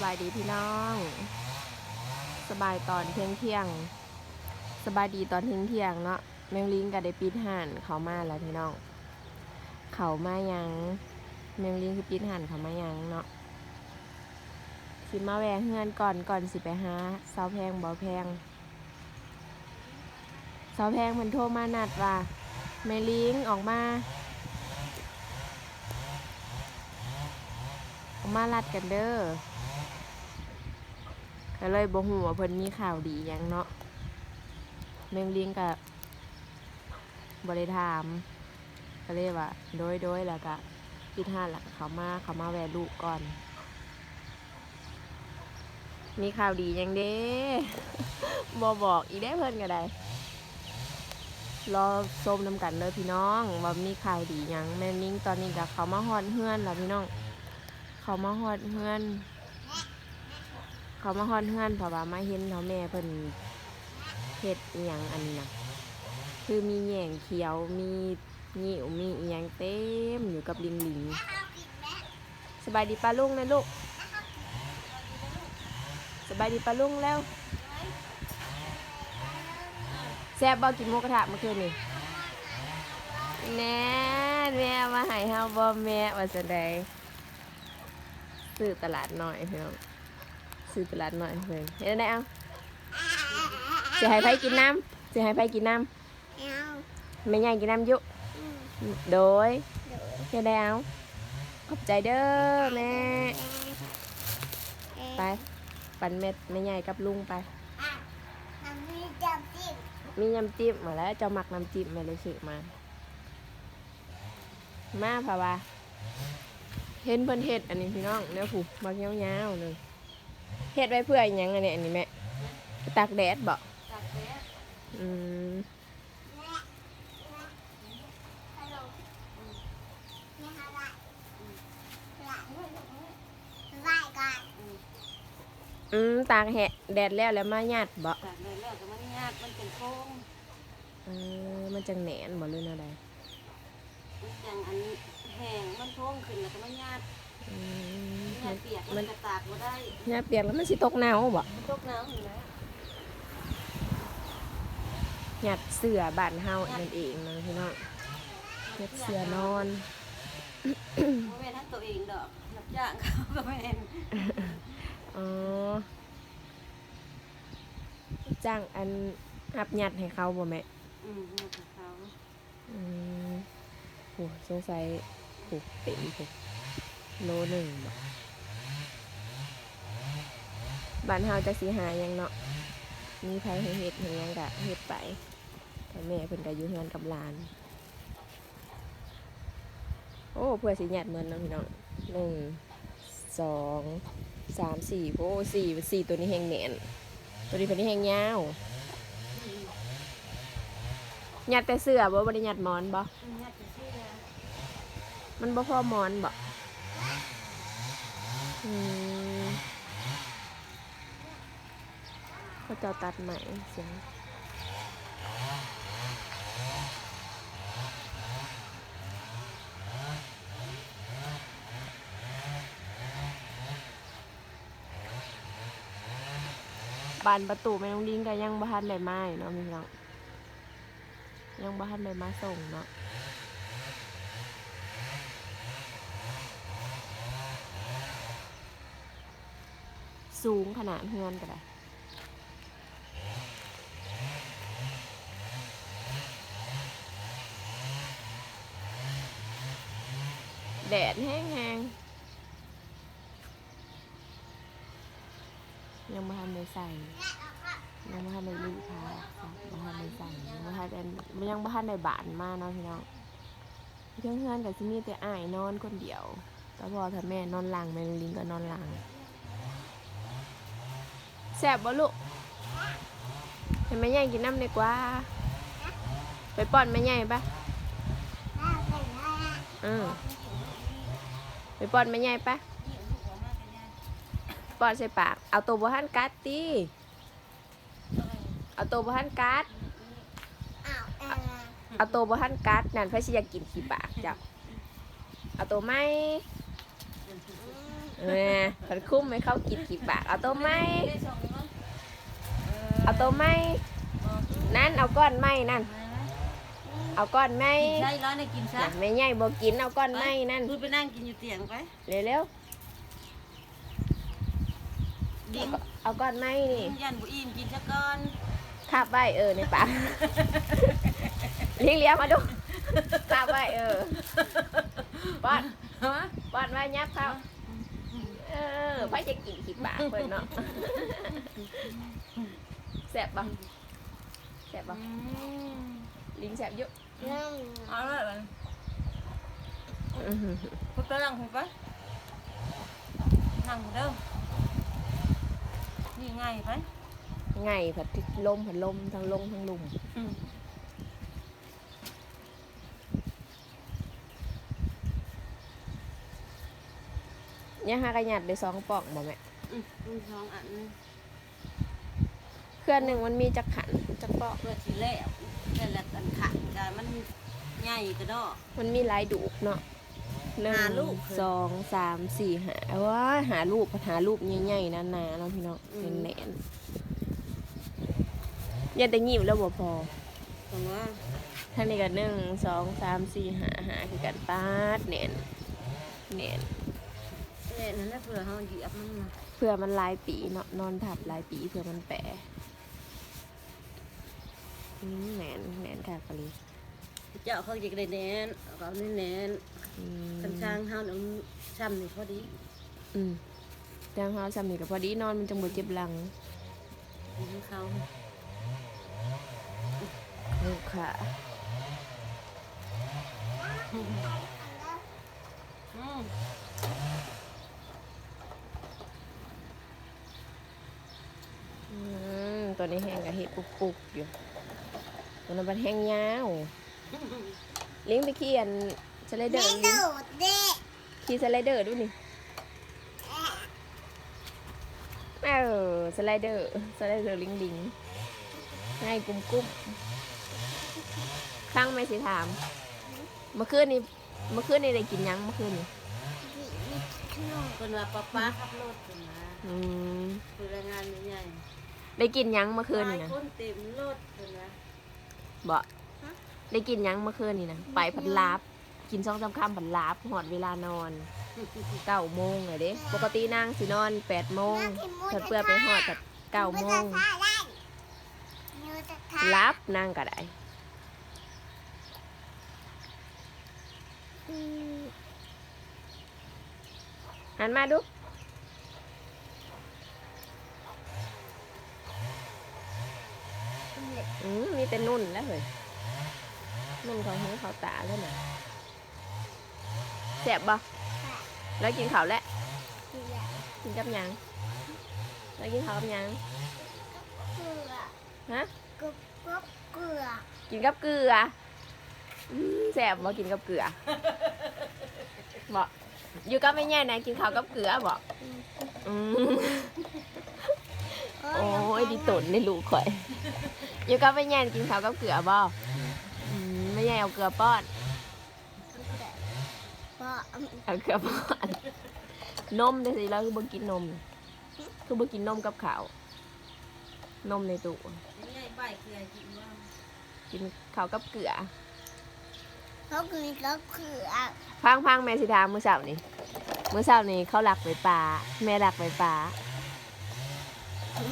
สบายดีพี่น้อง สบายตอนเที่ยงเที่ยง สบายดีตอนเที่ยงเที่ยงเนาะแมงลิงกับได้ปิดห่านเขามาแล้วพี่น้อง เขามายังแมงลิงคือปิดห่านเขามายังเนาะสิมาแวะเฮือนก่อนก่อนสิไปหาเสาแพงบ่แพงเสาแพงมันโทรมานัดว่าแมงลิงออกมาออกมาลัดกันเด้อ ก็เลยบ่ฮู้ว่าเพิ่นมีข่าวดีหยังเนาะแมงลิงก็บ่ได้ถามก็เลยว่าโดยโดยแล้วก็พิธานแล้วก็เขามาเขามาแวลูกก่อน มีข่าวดีหยังเด้บ่บอกอีได้เพิ่นก็ได้รอส้มน้ำกันเลยพี่น้องว่ามีข่าวดีหยังแม่นิ่งตอนนี้ก็เขามาฮอดเฮือนแล้วพี่น้อง เขามาฮอดเฮือน เขามาฮอดเฮือนเพราะว่ามาเห็นเขาแม่เพิ่นเฮ็ดอีหยังอันนี้นะคือมีแหย่งเขียวมีงิ้วมีอีหยังเต็มอยู่กับลิงลิงสบายดีปลาลุงนะลูกสบายดีปลาลุงแล้วแซ่บบ่กินหมูกระทะเมื่อคืนนี่แน่แม่มาให้เฮาบ่แม่ว่าจังไดซื้อตลาดหน่อยพี่อ ซื้อตลาดหน่อยเพื่อนเห็นได้เอาจะให้ไผกินน้ำจะให้ไผกินน้เอาำไม่ใหญ่กินน้ำอยุอืมโดยเห็นได้เอาขอบใจเด้อแม่ไปปั่นเม็ดไม่ใหญ่กับลุงไปอะทำให้จับจิ้มมีน้ำจิ้มมาแล้วเจ้ามักน้ำจิ้มมาเลยซื้อมา มาพ่ะว่าเห็นเพิ่นเฮ็ดอันนี้พี่น้องเนี่ยผูกบักยาวๆเลย เฮ็ดไว้เพื่ออิหยังอันนี้อันนี้แม่ตากแดดบ่จับแล้อืมฮัลโหลนี่ฮะได้ได้ได้ก่อนอืมตากแหะแดดแล้วแล้วมาหยาดบ่จากเลยแล้วก็มันยากมันเป็นโค้งเออมันจังแหนนบ่เลยนะใดมันจังอันแห้งมันโค้งขึ้นแล้วก็มันยาก อืมยากเปียกมันกระตากบ่ได้หยาดเปียกแล้วมันสิตกหนาวบ่ตกน้ำอยู่แล้วหยาดเสื้อบ้านเฮานั่นเองนะพี่น้องหยาดเสื้อนอนบ่แม่นทั้งตัวเองดอกรับจ้างเขาก็แม่นอ๋อจ้างอันหับหยัดให้เขาบ่แม่อืมนี่ของเขาอืมโหสงสัยผูกเต็มผูก โลหนึ่งบ่บ้านเฮาจะสิหายังเนาะ มีไผให้เฮ็ดให้หยังกะเฮ็ดไปแต่แม่เพิ่นก็อยู่เฮือนกับหลาน โอ้เพื่อสิหยัดเหมือนเนาะพี่น้องหนึ่งสองสามสี่โอ้สี่สี่ตัวนี้แห้งแหนนตัวนี้เพิ่นนี่แห้งยาวหยัดแต่เสื้อบ่บ่ได้หยัดหมอนบ่อืมยากจะชื่อนะมันบ่พอหมอนบ่อืม เขาจ้าตัดใหม่เสียงบานประตูแม่น้องลิงก็ยังบ่ทันได้มาอยู่เนาะพี่น้องยังบ่ทันได้มาส่งเนาะ สูงขนาดเฮือนก็ได้แดดแห้งๆยังไม่ทันได้ใส่ ยังไม่ทันได้รีดผ้ายังไม่ทันได้ใส่ยังไม่ทันยังไม่ทันบานมากเนาะพี่น้องเพื่อนเพื่อนๆกับที่นี่แต่อายนอนคนเดียวแต่พอถ้าแม่นอนหลังแม่ลิงก็นอนหลัง แสบบ่ลูกให้แม่ใหญ่กินน้ำดีกว่า ไปป้อนแม่ใหญ่ปะแม่เป็นอะไรอะอืมไปป้อนแม่ใหญ่ปะป้อนใส่ปาก เอาตัวบ่หันกัดตีเอาตัวบ่หันกัดอ้าวเออเอาตัวบ่หันกัดนั่นเพื่อสิอยากกินขี้ปากจ้ะเอาตัวไหมอืมเออผัดคุ้มให้เขากินกี่ปาก เอาตัวไหม ได้ส่งมั้ง เอา ตัวไหมนั่นเอาก้อนไหมนั่น เอาก้อนไหมใช่ร้อนให้กินซะน่ะแม่ใหญ่บอกกินเอาก้อนไหมนั่นคือไปนั่งกินอยู่เตียงไปเร็วดิๆเอาเอาก้อนไหมนี่ยันบุอิ่มกินซะก่อนคาบไว้เออในปากเลี้ยงเลี้ยงมาดูคาบไว้เออป้อนฮะป้อนไว้ยับเข้าเออพ่อจะกินขี้ปากเพิ่นเนาะ แซ่บปะแซ่บปะลิงแซ่บเยอะนั่งเอาเลยอื้อหือพุทธนั่งคุณไปนั่งเด้อนี่ไงไปไงผัดที่ลมผัดลมทั้งลงทั้งลุมอืมเนี่ยฮะกระหยัดได้สองปอกบ่แม่อืมอืมสองอัน เครื่องหนึ่งมันมีจักขันจักปอกเพื่อสิแล้วแต่ละกันขันกันมันใหญ่กระดอกมันมีหลายดูกเนาะหนึ่งหาลูกสองสามสี่หาว่าหาลูกหาลูกใหญ่ๆนานๆเนาะพี่น้องแน่นๆอยันแต่งิบแล้วบ่พอแต่ว่าท่างนี้ก็หนึ่งสองสามสี่หาหาคือกันปาดแน่นแน่นเนี่ยนั่นแหละเพื่อเขาเหยียบมันนะเพื่อมันหลายปีเนาะนอนทับหลายปีเพื่อมันแปะ อืมแหนนแหนนค่ะกะลีเจ้าเขาจะได้แนนเขาแน่นแน่นอืมกันช่างเขาหนึ่งช้ำนี่พอดีอืมจังเฮาซ้ำนี่ก็พอดีนอนมันจังบ่เจ็บหลังของเขาลูกค่ะอืมอืมตัวนี้แห้งกับเห็ดปุกๆอยู่ ตัวนั้นมันแห้งยาวเลี้ยงไปขี่อันสไลเดอไม่ร์ดูลิงดเด็กขี่สไลเดอร์ดูนี่เออสไลเดอร์สไลเดอร์ลิงลิงง่ายกุ้มกุ้มข้างไม่สิถาม เมื่อคืนนี้เมื่อคืนนี้ได้กินหยังเมื่อคืนนี้ขนมคนว่าป้าป้าขับรถคนมาอืมคือแรงงานใหญ่ได้กินหยังเมื่อๆคืนหลานี่ยนะคนเต็มรถคนว่า บ่ได้กินหยังเมื่อคืนนี่นะไปผัดลาบ กินช่องจำคำผัดลาบหอดเวลานอนเก้าโมงเลยเด้ปกตินางสินอนแปดโมงเพิ่นเพื่อไปหอดแต่เก้าโมงได้ยูจะทารับนางก็ได้อืมหันมาดูอืมมี แต่นุ่นแล้วเฮ้ยนุ่นเขาหูเขาตาแล้วน่ะแสบบ่แล้วกินข้าวแล้วกินกับหยังแล้วกินข้าวกับหยังเกลือฮะกรุบกรุบเกลือกินกับเกลืออืมแสบบ่กินกับเกลือบ่อยู่กับไม่แย่นะกินข้าวกับเกลือบ่อืมโอ้ยดีตนในลูกข่อย อยู่กับไม่แย่กินข้าวกับเกลือบ่อืมไม่แย่เอาเกลือป้อน เพราะเอาเกลือป้อน นมได้สิแล้วคือบ่กินนม คือบ่กินนมกับข้าวนมในตู้ใหญ่ไปคืออะไรกินว่ากินข้าวกับเกลือเขากินกับเกลือพังพังแม่สิทามมื้อเช้านี่มื้อเช้านี่เขาหลักไปป่าแม่หลักไปป่า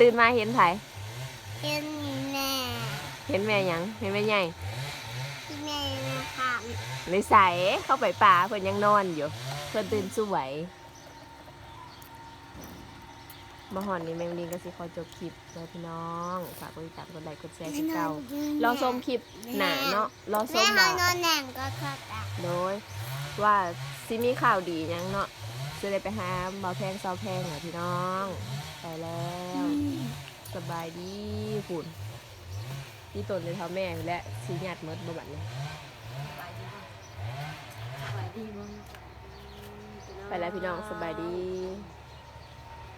ตื่นมาเห็นไผ เป็นแม่ เห็นแม่หยังเห็นแม่ใหญ่แม่นะคะในใสเข้าไปป่าเพิ่นยังนอนอยู่ เพิ่นตื่นสวยมาหอนนี่แมงลิงก็สิขอจบคลิปแล้วพี่น้องฝากกดติดตามกดไลค์กดแชร์คือเก่ารอชมคลิปหน้าเนาะรอชแม่มเขาว่านอนแหน่งก็ค่ะโดยว่าสิมีข่าวดีหยังเนาะจะได้ไปหาเบาแพงซาวแพงเหรอพี่น้อง ไปแล้ว สบายดีฝุ่น ที่ตนเลยเท่าแม่และสีหยาดเมดบ่บัดนี้ไปดีบ่ไปดีมั้งไปแล้วพี่น้องสบายดี